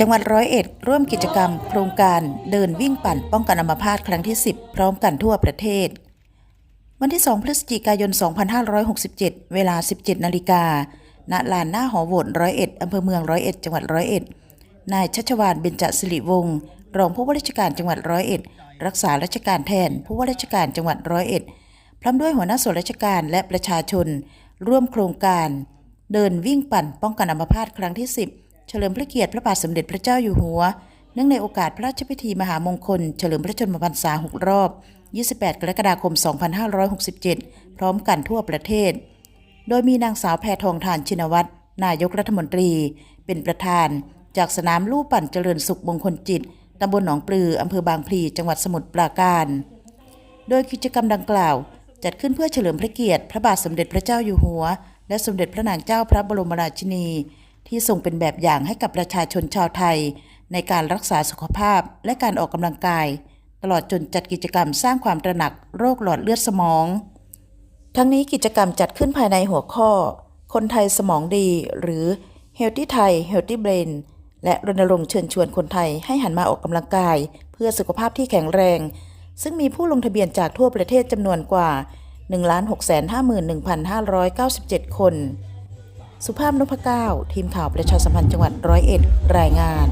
จังหวัดร้อยเอ็ดร่วมกิจกรรม โครงการเดินวิ่งปั่นป้องกันอัมพาตครั้งที่ 10 พร้อมกันทั่วประเทศ วันที่ 2 พฤศจิกายน 2567 เวลา 17 นาฬิกาณลานหน้าหอโหวตร้อยเอ็ดอำเภอเมืองร้อยเอ็ดจังหวัดร้อยเอ็ดนายชัชวานเบญจสิริวงศ์รองผู้ว่าราชการจังหวัดร้อยเอ็ดรักษาราชการแทนผู้ว่าราชการจังหวัดร้อยเอ็ดพร้อมด้วยหัวหน้าส่วนราชการและประชาชน ร่วมโครงการ เดินวิ่งปั่นป้องกันอัมพาตครั้งที่ 10 เฉลิมพระเกียรติพระบาทสมเด็จพระเจ้าอยู่หัว เนื่องในโอกาสพระราชพิธีมหามงคล เฉลิมพระชนมพรรษา6รอบ 28 กรกฎาคม 2567 พร้อมกันทั่วประเทศ โดยมีนางสาวแพทองทานชินวัตร นายกรัฐมนตรี เป็นประธาน จากสนามลู่ปั่นเจริญสุขมงคลจิต ตำบลหนองปลือ อำเภอบางพลี จังหวัดสมุทรปราการ โดยกิจกรรมดังกล่าว จัดขึ้นเพื่อเฉลิมพระเกียรติ พระบาทสมเด็จพระเจ้าอยู่หัว และสมเด็จพระนางเจ้าพระบรมราชินี ที่ทรงเป็นแบบอย่างให้กับประชาชนชาวไทย ในการรักษาสุขภาพและการออกกำลังกาย ตลอดจนจัดกิจกรรมสร้างความตระหนักโรคหลอดเลือดสมอง ทั้งนี้กิจกรรมจัดขึ้นภายในหัวข้อ คนไทยสมองดี หรือ Healthy Thai Healthy Brain และรณรงค์เชิญชวนคนไทยให้หันมาออกกำลังกาย เพื่อสุขภาพที่แข็งแรง ซึ่งมีผู้ลงทะเบียนจากทั่วประเทศจำนวนกว่า 1,651,597 คน สุภาพนพเก้า ทีมข่าวประชาสัมพันธ์จังหวัดร้อยเอ็ด รายงาน